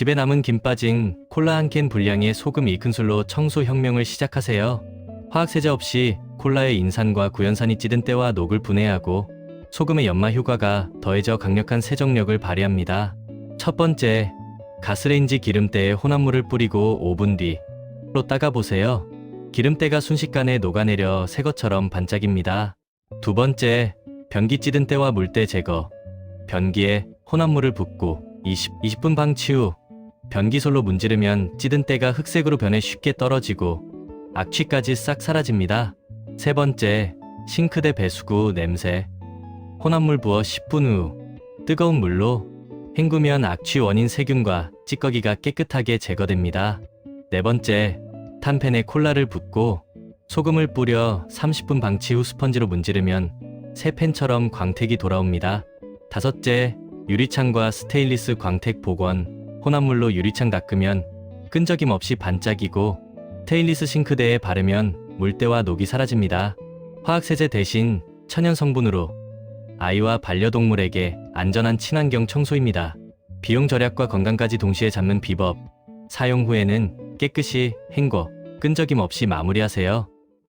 집에 남은 김 빠진 콜라 한 캔 분량의 소금 2큰술로 청소 혁명을 시작하세요. 화학세제 없이 콜라의 인산과 구연산이 찌든 때와 녹을 분해하고 소금의 연마 효과가 더해져 강력한 세정력을 발휘합니다. 첫 번째, 가스레인지 기름때에 혼합물을 뿌리고 5분 뒤로 따가보세요. 기름때가 순식간에 녹아내려 새 것처럼 반짝입니다. 두 번째, 변기 찌든 때와 물때 제거. 변기에 혼합물을 붓고 20, 20분 방치 후 변기솔로 문지르면 찌든 때가 흑색으로 변해 쉽게 떨어지고 악취까지 싹 사라집니다. 세 번째, 싱크대 배수구 냄새. 혼합물 부어 10분 후 뜨거운 물로 헹구면 악취 원인 세균과 찌꺼기가 깨끗하게 제거됩니다. 네 번째, 탄팬에 콜라를 붓고 소금을 뿌려 30분 방치 후 스펀지로 문지르면 새 펜처럼 광택이 돌아옵니다. 다섯째, 유리창과 스테인리스 광택 복원. 혼합물로 유리창 닦으면 끈적임 없이 반짝이고 스테인리스 싱크대에 바르면 물때와 녹이 사라집니다. 화학세제 대신 천연 성분으로 아이와 반려동물에게 안전한 친환경 청소입니다. 비용 절약과 건강까지 동시에 잡는 비법. 사용 후에는 깨끗이 헹궈 끈적임 없이 마무리하세요.